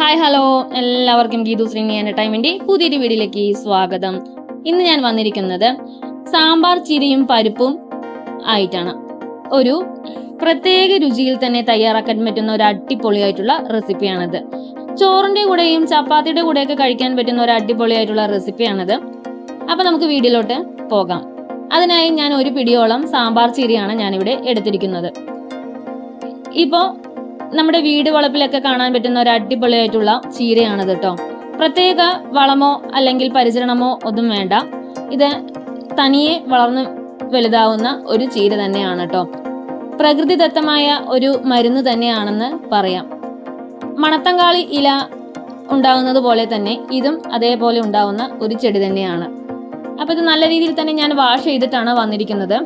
Hi hello എല്ലാവർക്കും Geethu Sreeni entertainment പുതിയൊരു വീഡിയോയിലേക്ക് സ്വാഗതം. ഇന്ന് ഞാൻ വന്നിരിക്കുന്നത് സാമ്പാർ ചിരിയും പരിപ്പും ആയിട്ടാണ്. ഒരു പ്രത്യേക രുചിയിൽ തന്നെ തയ്യാറാക്കാൻ പറ്റുന്ന ഒരു അടിപൊളിയായിട്ടുള്ള റെസിപ്പിയാണിത്. ചോറിന്റെ കൂടെയും ചപ്പാത്തിയുടെ കൂടെയൊക്കെ കഴിക്കാൻ പറ്റുന്ന ഒരു അടിപൊളിയായിട്ടുള്ള റെസിപ്പിയാണിത്. അപ്പോൾ നമുക്ക് വീഡിയോയിലോട്ട് പോകാം. അതിനായി ഞാൻ ഒരു പിടിയോളം സാമ്പാർ ചീരയാണ് ഞാനിവിടെ എടുത്തിരിക്കുന്നത്. ഇപ്പോൾ നമ്മുടെ വീട് വളപ്പിലൊക്കെ കാണാൻ പറ്റുന്ന ഒരു അടിപൊളിയായിട്ടുള്ള ചീരയാണ് കേട്ടോ. പ്രത്യേക വളമോ അല്ലെങ്കിൽ പരിചരണമോ ഒന്നും വേണ്ട. ഇത് തനിയെ വളർന്ന് വലുതാവുന്ന ഒരു ചീര തന്നെയാണ് കേട്ടോ. പ്രകൃതിദത്തമായ ഒരു മരുന്ന് തന്നെയാണെന്ന് പറയാം. മണത്തങ്കാളി ഇല ഉണ്ടാകുന്നത് പോലെ തന്നെ ഇതും അതേപോലെ ഉണ്ടാവുന്ന ഒരു ചെടി തന്നെയാണ്. അപ്പോൾ ഇത് നല്ല രീതിയിൽ തന്നെ ഞാൻ വാഷ് ചെയ്തിട്ടാണ് വന്നിരിക്കുന്നത്.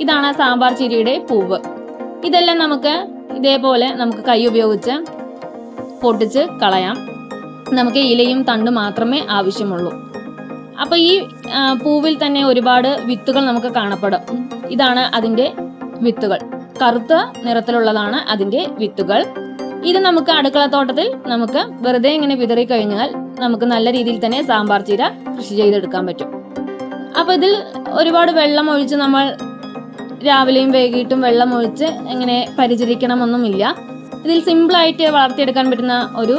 ഇതാണ് സാമ്പാർ ചീരയുടെ പൂവ്. ഇതെല്ലാം നമുക്ക് ഇതേപോലെ നമുക്ക് കൈ ഉപയോഗിച്ച് പൊട്ടിച്ച് കളയാം. നമുക്ക് ഇലയും തണ്ട് മാത്രമേ ആവശ്യമുള്ളൂ. അപ്പോൾ ഈ പൂവിൽ തന്നെ ഒരുപാട് വിത്തുകൾ നമുക്ക് കാണപ്പെടും. ഇതാണ് അതിന്റെ വിത്തുകൾ. കറുത്ത നിറത്തിലുള്ളതാണ് അതിന്റെ വിത്തുകൾ. ഇത് നമുക്ക് അടുക്കളത്തോട്ടത്തിൽ നമുക്ക് വെറുതെ ഇങ്ങനെ വിതറി കഴിഞ്ഞാൽ നമുക്ക് നല്ല രീതിയിൽ തന്നെ സാമ്പാർ ചീര കൃഷി ചെയ്തെടുക്കാൻ പറ്റും. അപ്പോൾ ഇതിൽ ഒരുപാട് വെള്ളം ഒഴിച്ച് നമ്മൾ രാവിലെയും വൈകിട്ടും വെള്ളം ഒഴിച്ച് ഇങ്ങനെ പരിചരിക്കണമൊന്നുമില്ല. ഇതിൽ സിമ്പിളായിട്ട് വളർത്തിയെടുക്കാൻ പറ്റുന്ന ഒരു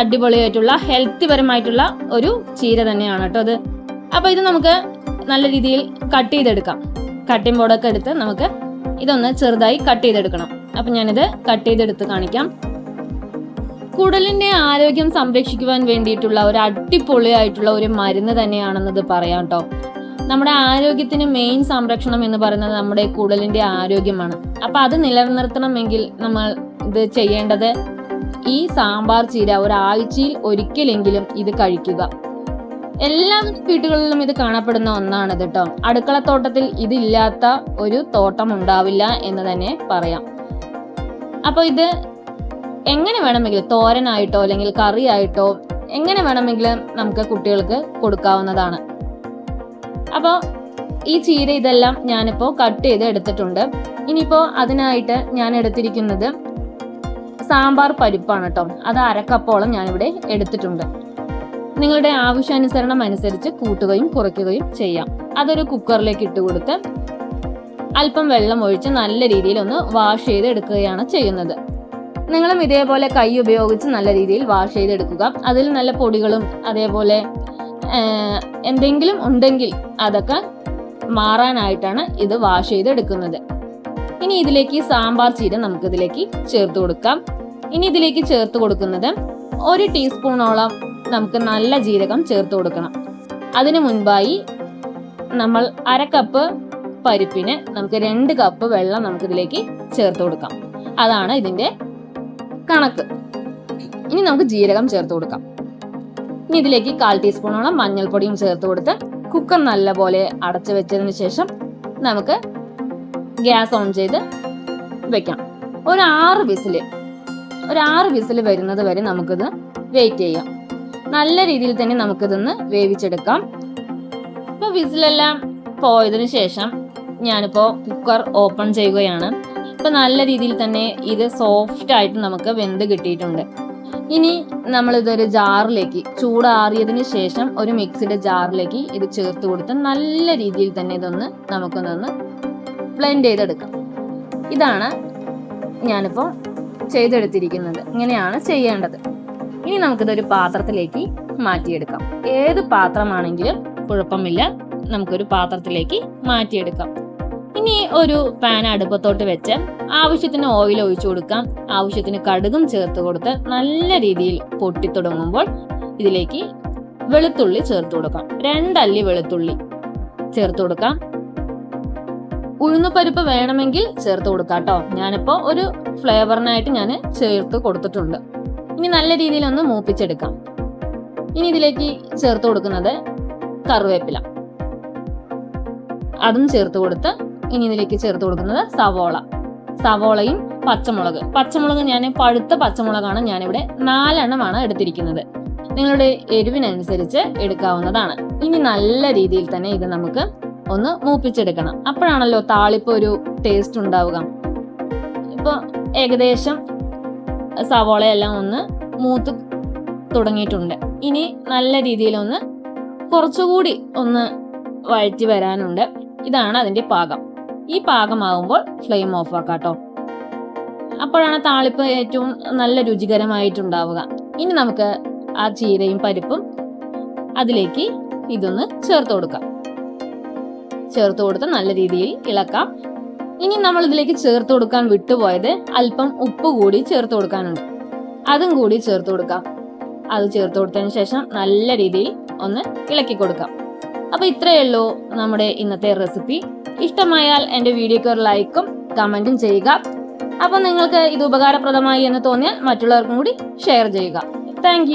അടിപൊളിയായിട്ടുള്ള ഹെൽത്തി പരമായിട്ടുള്ള ഒരു ചീര തന്നെയാണ് കേട്ടോ അത്. അപ്പോൾ ഇത് നമുക്ക് നല്ല രീതിയിൽ കട്ട് ചെയ്തെടുക്കാം. കട്ടിംഗ് ബോർഡൊക്കെ എടുത്ത് നമുക്ക് ഇതൊന്ന് ചെറുതായി കട്ട് ചെയ്തെടുക്കണം. അപ്പം ഞാനിത് കട്ട് ചെയ്തെടുത്ത് കാണിക്കാം. കുടലിന്റെ ആരോഗ്യം സംരക്ഷിക്കുവാൻ വേണ്ടിയിട്ടുള്ള ഒരു അടിപൊളിയായിട്ടുള്ള ഒരു മരുന്ന് തന്നെയാണെന്നത് പറയാം കേട്ടോ. നമ്മുടെ ആരോഗ്യത്തിന് മെയിൻ സംരക്ഷണം എന്ന് പറയുന്നത് നമ്മുടെ കുടലിന്റെ ആരോഗ്യമാണ്. അപ്പൊ അത് നിലനിർത്തണമെങ്കിൽ നമ്മൾ ഇത് ചെയ്യേണ്ടത് ഈ സാമ്പാർ ചീര ഒരാഴ്ചയിൽ ഒരിക്കലെങ്കിലും ഇത് കഴിക്കുക. എല്ലാ വീട്ടുകളിലും ഇത് കാണപ്പെടുന്ന ഒന്നാണ് കേട്ടോ അടുക്കളത്തോട്ടത്തിൽ ഇതില്ലാത്ത ഒരു തോട്ടം ഉണ്ടാവില്ല എന്ന് തന്നെ പറയാം. അപ്പൊ ഇത് എങ്ങനെ വേണമെങ്കിലും തോരനായിട്ടോ അല്ലെങ്കിൽ കറിയായിട്ടോ എങ്ങനെ വേണമെങ്കിലും നമുക്ക് കുട്ടികൾക്ക് കൊടുക്കാവുന്നതാണ്. അപ്പോൾ ഈ ചീര ഇതെല്ലാം ഞാനിപ്പോൾ കട്ട് ചെയ്ത് എടുത്തിട്ടുണ്ട്. ഇനിയിപ്പോൾ അതിനായിട്ട് ഞാൻ എടുത്തിരിക്കുന്നത് സാമ്പാർ പരിപ്പാണ് കേട്ടോ അത് അരക്കപ്പോളം ഞാനിവിടെ എടുത്തിട്ടുണ്ട്. നിങ്ങളുടെ ആവശ്യാനുസരണം അനുസരിച്ച് കൂട്ടുകയും കുറയ്ക്കുകയും ചെയ്യാം. അതൊരു കുക്കറിലേക്ക് ഇട്ട് കൊടുത്ത് അല്പം വെള്ളം ഒഴിച്ച് നല്ല രീതിയിൽ ഒന്ന് വാഷ് ചെയ്ത് എടുക്കുകയാണ് ചെയ്യുന്നത്. നിങ്ങളും ഇതേപോലെ കൈ ഉപയോഗിച്ച് നല്ല രീതിയിൽ വാഷ് ചെയ്തെടുക്കുക. അതിൽ നല്ല പൊടികളും അതേപോലെ എന്തെങ്കിലും ഉണ്ടെങ്കിൽ അതൊക്കെ മാറാനായിട്ടാണ് ഇത് വാഷ് ചെയ്തെടുക്കുന്നത്. ഇനി ഇതിലേക്ക് സാമ്പാർ ചീര നമുക്ക് ഇതിലേക്ക് ചേർത്ത് കൊടുക്കാം. ഇനി ഇതിലേക്ക് ചേർത്ത് കൊടുക്കുന്നത് ഒരു ടീസ്പൂണോളം നമുക്ക് നല്ല ജീരകം ചേർത്ത് കൊടുക്കണം. അതിനു മുൻപായി നമ്മൾ അര കപ്പ് പരിപ്പിന് നമുക്ക് രണ്ട് കപ്പ് വെള്ളം നമുക്ക് ഇതിലേക്ക് ചേർത്ത് കൊടുക്കാം. അതാണ് ഇതിന്റെ കണക്ക്. ഇനി നമുക്ക് ജീരകം ചേർത്ത് കൊടുക്കാം. ഇനി ഇതിലേക്ക് കാൽ ടീസ്പൂണോളം മഞ്ഞൾപ്പൊടിയും ചേർത്ത് കൊടുത്ത് കുക്കർ നല്ലപോലെ അടച്ചു വെച്ചതിന് ശേഷം നമുക്ക് ഗ്യാസ് ഓൺ ചെയ്ത് വെക്കാം. ഒരു ആറ് വിസിൽ ഒരു ആറ് വിസിൽ വരുന്നത് വരെ നമുക്കിത് വെയിറ്റ് ചെയ്യാം. നല്ല രീതിയിൽ തന്നെ നമുക്കിതൊന്ന് വേവിച്ചെടുക്കാം. ഇപ്പോൾ വിസിലെല്ലാം പോയതിന് ശേഷം ഞാനിപ്പോൾ കുക്കർ ഓപ്പൺ ചെയ്യുകയാണ്. ഇപ്പം നല്ല രീതിയിൽ തന്നെ ഇത് സോഫ്റ്റ് ആയിട്ട് നമുക്ക് വെന്ത് കിട്ടിയിട്ടുണ്ട്. ഇനി നമ്മൾ ഇതൊരു ജാറിലേക്ക് ചൂടാറിയതിന് ശേഷം ഒരു മിക്സിയുടെ ജാറിലേക്ക് ഇത് ചേർത്ത് കൊടുത്ത് നല്ല രീതിയിൽ തന്നെ ഇതൊന്ന് നമുക്കൊന്നൊന്ന് ബ്ലെൻഡ് ചെയ്തെടുക്കാം. ഇതാണ് ഞാനിപ്പോൾ ചെയ്തെടുത്തിരിക്കുന്നത്. ഇങ്ങനെയാണ് ചെയ്യേണ്ടത്. ഇനി നമുക്കിതൊരു പാത്രത്തിലേക്ക് മാറ്റിയെടുക്കാം. ഏത് പാത്രമാണെങ്കിലും കുഴപ്പമില്ല. നമുക്കൊരു പാത്രത്തിലേക്ക് മാറ്റിയെടുക്കാം. ഇനി ഒരു പാൻ അടുപ്പത്തോട്ട് വെച്ച് ആവശ്യത്തിന് ഓയിൽ ഒഴിച്ചു കൊടുക്കാം. ആവശ്യത്തിന് കടുകും ചേർത്ത് കൊടുത്ത് നല്ല രീതിയിൽ പൊട്ടി തുടങ്ങുമ്പോൾ ഇതിലേക്ക് വെളുത്തുള്ളി ചേർത്ത് കൊടുക്കാം. രണ്ടല്ലി വെളുത്തുള്ളി ചേർത്ത് കൊടുക്കാം. ഉഴുന്നുപരിപ്പ് വേണമെങ്കിൽ ചേർത്ത് കൊടുക്കാം കേട്ടോ. ഞാനിപ്പോൾ ഒരു ഫ്ലേവറിനായിട്ട് ഞാൻ ചേർത്ത് കൊടുത്തിട്ടുണ്ട്. ഇനി നല്ല രീതിയിൽ ഒന്ന് മൂപ്പിച്ചെടുക്കാം. ഇനി ഇതിലേക്ക് ചേർത്ത് കൊടുക്കുന്നത് കറിവേപ്പില. അതും ചേർത്ത് കൊടുത്ത് ഇനി ഇതിലേക്ക് ചേർത്ത് കൊടുക്കുന്നത് സവോള. സവോളയും പച്ചമുളക്. പച്ചമുളക് ഞാൻ പഴുത്ത പച്ചമുളകാണ് ഞാനിവിടെ നാലെണ്ണമാണ് എടുത്തിരിക്കുന്നത്. നിങ്ങളുടെ എരിവിനനുസരിച്ച് എടുക്കാവുന്നതാണ്. ഇനി നല്ല രീതിയിൽ തന്നെ ഇത് നമുക്ക് ഒന്ന് മൂപ്പിച്ചെടുക്കണം. അപ്പോഴാണല്ലോ താളിപ്പ് ഒരു ടേസ്റ്റ് ഉണ്ടാവുക. ഇപ്പൊ ഏകദേശം സവോളയെല്ലാം ഒന്ന് മൂത്ത് തുടങ്ങിയിട്ടുണ്ട്. ഇനി നല്ല രീതിയിൽ ഒന്ന് കുറച്ചുകൂടി ഒന്ന് വഴറ്റി വരാനുണ്ട്. ഇതാണ് അതിന്റെ പാകം. ഈ പാകമാകുമ്പോൾ ഫ്ലെയിം ഓഫ് ആക്കാം കേട്ടോ അപ്പോഴാണ് താളിപ്പ് ഏറ്റവും നല്ല രുചികരമായിട്ടുണ്ടാവുക. ഇനി നമുക്ക് ആ ചീരയും പരിപ്പും അതിലേക്ക് ഇതൊന്ന് ചേർത്ത് കൊടുക്കാം. ചേർത്ത് കൊടുത്ത് നല്ല രീതിയിൽ ഇളക്കാം. ഇനി നമ്മൾ ഇതിലേക്ക് ചേർത്ത് കൊടുക്കാൻ വിട്ടുപോയത് അല്പം ഉപ്പ് കൂടി ചേർത്ത് കൊടുക്കാനുണ്ട്. അതും കൂടി ചേർത്ത് കൊടുക്കാം. അത് ചേർത്ത് കൊടുത്തതിന് ശേഷം നല്ല രീതിയിൽ ഒന്ന് ഇളക്കി കൊടുക്കാം. അപ്പൊ ഇത്രയേ ഉള്ളൂ നമ്മുടെ ഇന്നത്തെ റെസിപ്പി ഇഷ്ടമായാൽ എന്റെ വീഡിയോക്ക് ഒരു ലൈക്കും കമന്റും ചെയ്യുക. അപ്പോൾ നിങ്ങൾക്ക് ഇത് ഉപകാരപ്രദമായി എന്ന് തോന്നിയാൽ മറ്റുള്ളവർക്കും കൂടി ഷെയർ ചെയ്യുക. താങ്ക്